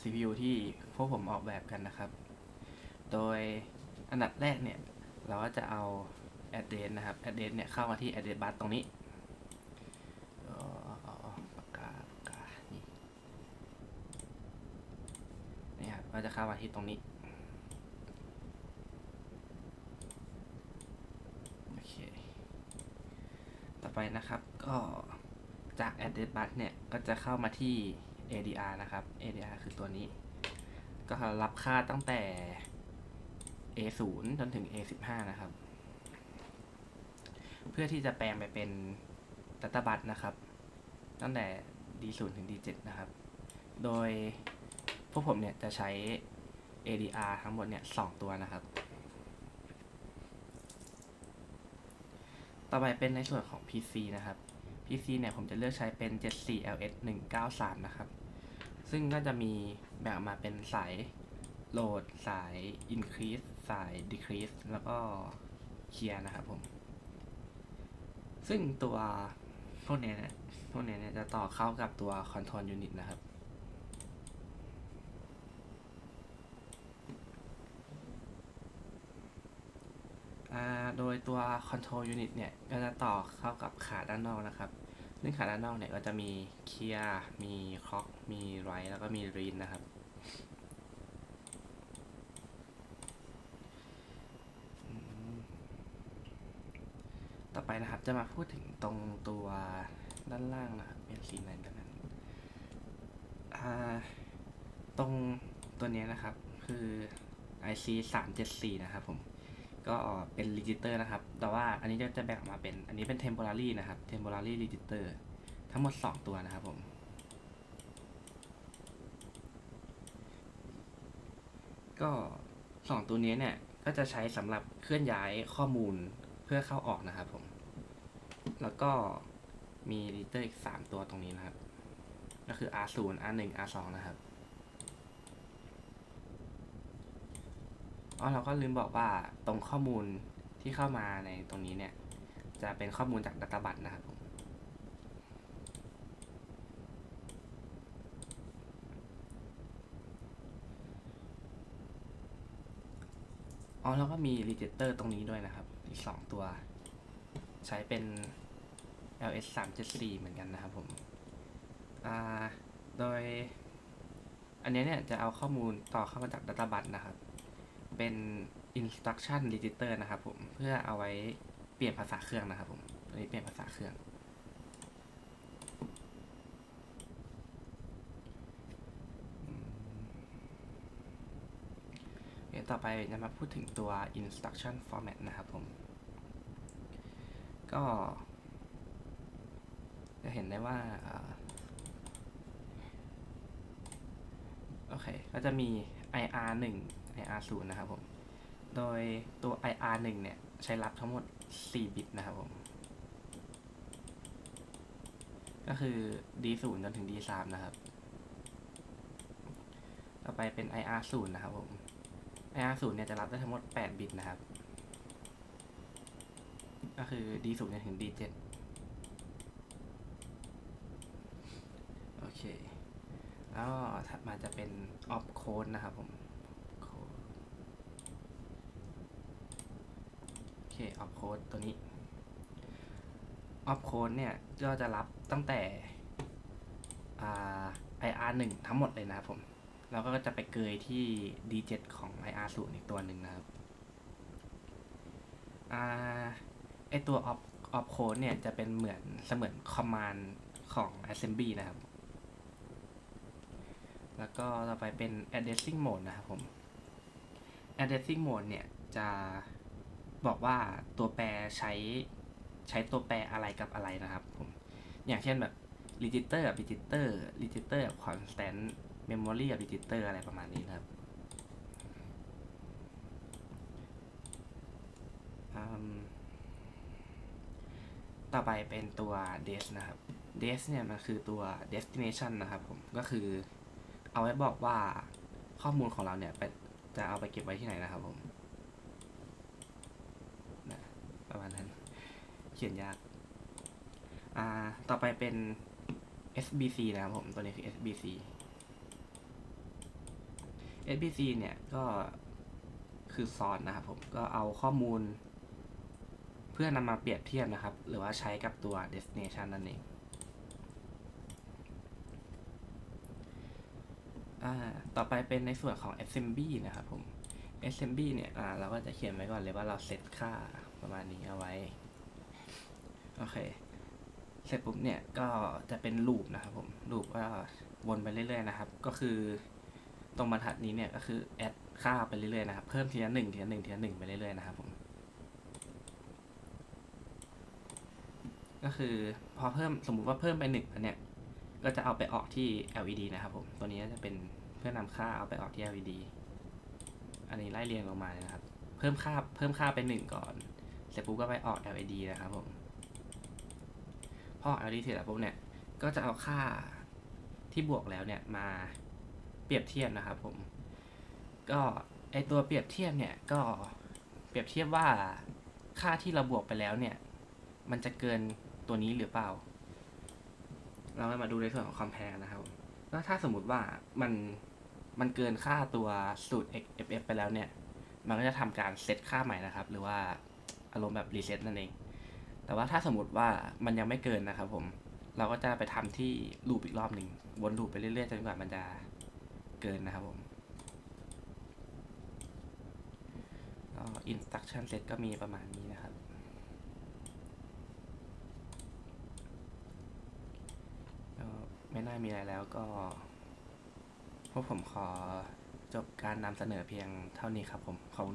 CPU ที่พวกผมออกแบบกันนะครับ โดยอันดับแรกเนี่ย เราก็จะเอา address นะครับ address เนี่ยเข้ามาที่ address bus ตรงนี้ปากกาปากกานี่นี่ครับก็จะเข้ามาที่ตรงนี้โอเคต่อไปนะครับก็จาก address bus เนี่ย ก็จะเข้ามาที่ ADR นะครับ ADR คือตัวนี้ ก็รับค่าตั้งแต่ A0 จนถึง A15 นะครับ เพื่อที่จะแปลงไปเป็น Data Bus นะครับ ตั้งแต่ D0 ถึง D7 นะครับ โดยพวกผมเนี่ยจะใช้ ADR ทั้งหมดเนี่ยสองตัวนะครับ ต่อไปเป็นในส่วนของ PC นะครับ PC เนี่ยผมจะเลือกใช้เป็น 74LS 193 นะครับ ซึ่งก็จะมีแบ่งออกมาเป็นสายโหลด สาย increase สาย decrease แล้วก็เคลียร์นะครับผม ซึ่งตัวพวกเนี้ยนี่ยพวกเนี้ยเนี่ยจะต่อเข้ากับตัว control unit นะครับ โดยตัว control unit เนี่ย ก็จะต่อเข้ากับขาด้านนอกนะครับ ซึ่งขาด้านนอกเนี่ยก็จะมีเคียร์มีคอก มีไรแล้วก็มีรีนนะครับ ต่อไปนะครับจะมาพูดถึงตรงตัวด้านล่างนะครับเป็นสีไหนด้านนั้นตรงตัวนี้นะครับคือ IC 374 นะครับผม ก็เป็น register นะครับ แต่ว่าอันนี้จะจะแบ่งออกมาเป็น อันนี้เป็น temporary นะครับ temporary register ทั้งหมด 2 ตัวนะครับผมก็ 2 ตัวนี้เนี่ย ก็จะใช้สำหรับเคลื่อนย้ายข้อมูลเพื่อเข้าออกนะครับผม แล้วก็มี register อีก 3 ตัวตรงนี้นะครับ ก็คือ R0 R1 R2 นะครับ อ๋อเราก็ลืมบอกว่าตรงข้อมูลที่เข้ามาในตรงนี้เนี่ย จะเป็นข้อมูลจากดัต a บัตนะครับผมอ๋อแล้วก็มี register ตรงนี้ด้วยนะครับ อีกสองตัว ใช้เป็น ls 3 7 4เหมือนกันนะครับผมอ่าโดย อันนี้เนี่ยจะเอาข้อมูลต่อเข้ามาจากดัต a บัตนะครับ เป็น instruction register นะครับผม เพื่อเอาไว้เปลี่ยนภาษาเครื่องนะครับผมตัวนี้เปลี่ยนภาษาเครื่อง เดี๋ยวต่อไปจะมาพูดถึงตัว instruction format นะครับผม ก็ จะเห็นได้ว่าอ่าโอเค ก็จะมี IR 1 IR 0 นะครับผม โดยตัว IR 1 เนี่ยใช้รับทั้งหมด 4 บิตนะครับผม ก็คือ D 0 จนถึง D 3 นะครับ ต่อไปเป็น IR 0 นะครับผม IR 0 เนี่ยจะรับได้ทั้งหมด 8 บิตนะครับ ก็คือ D 0 จนถึง D 7 โอเค แล้วถัดมาจะเป็น op code นะครับผม code โอเค op code ตัวนี้ op code เนี่ยก็จะรับตั้งแต่อ่า IR 1ทั้งหมดเลยนะครับผมแล้วก็จะไปเกยที่ D7 ของ IR 0อีกตัวหนึ่งนะครับอ่าไอตัว op op code เนี่ยจะเป็นเหมือนเสมือน command ของ assembly นะครับ แล้วก็ต่อไปเป็น addressing mode นะครับผม addressing mode เนี่ยจะ บอกว่าตัวแปรใช้ใช้ตัวแปรอะไรกับอะไรนะครับผมอย่างเช่นแบบ register กับ register register กับ constant memory กับ register อะไรประมาณนี้นะครับต่อไปเป็นตัว des นะครับ des เนี่ยมันคือตัว destination นะครับผมก็คือเอาไว้บอกว่าข้อมูลของเราเนี่ยจะเอาไปเก็บไว้ที่ไหนนะครับผมนะ ประมาณนั้น เขียนยาก อ่า ต่อไปเป็น SBC นะครับผม ตัวนี้คือ SBC SBC เนี่ยก็คือซอสนะครับผม ก็เอาข้อมูล เพื่อนำมาเปรียบเทียบนะครับ หรือว่าใช้กับตัว destination นั่นเองอ่าต่อไปเป็นในส่วนของ Assembly นะครับผม SMB เนี่ยอ่าเราก็จะเขียนไว้ก่อนเลยว่าเราเซตค่าประมาณนี้เอาไว้ โอเค เสร็จปุ๊บเนี่ยก็จะเป็นลูปนะครับผมลูปก็วนไปเรื่อยๆนะครับ ก็คือ ตรงบรรทัดนี้เนี่ยก็คือแอดค่าไปเรื่อยๆนะครับ เพิ่มทีละหนึ่งทีละหนึ่งทีละหนึ่งไปเรื่อยๆนะครับผม ก็คือพอเพิ่มสมมุติว่าเพิ่มไปหนึ่งอันเนี่ย ก็จะเอาไปออกที่ LED นะครับผม ตัวนี้จะเป็นเพื่อนำค่าเอาไปออกที่ LED นนี้ไล่เรียงลงมาเลยนะครับ เพิ่มค่าเพิ่มค่าไปหนึ่งก่อน เสร็จปุ๊บก็ไปออก LED นะครับผม พออ LED เสร็จแล้วปุ๊บเนี่ย ก็จะเอาค่าที่บวกแล้วเนี่ยมาเปรียบเทียบนะครับผม ก็ไอตัวเปรียบเทียบเนี่ยก็เปรียบเทียบว่าค่าที่เราบวกไปแล้วเนี่ย มันจะเกินตัวนี้หรือเปล่า เรามาดูในส่วนของ compare นะครับก็ถ้าสมมุติว่ามัน มันเกินค่าตัวสูตร XFF ไปแล้วเนี่ย มันก็จะทำการเซตค่าใหม่นะครับ หรือว่าอารมณ์แบบรีเซ็ตนั่นเอง แต่ว่าถ้าสมมติว่ามันยังไม่เกินนะครับผม เราก็จะไปทำที่ลูปอีกรอบหนึ่งวนลูปไปเรื่อยๆจนกว่ามันจะเกินนะครับผมก็ instruction set ก็มีประมาณนี้นะครับ ไม่น่ามีอะไรแล้วก็ พวกผมขอจบการนำเสนอเพียงเท่านี้ครับผม ขอบคุณ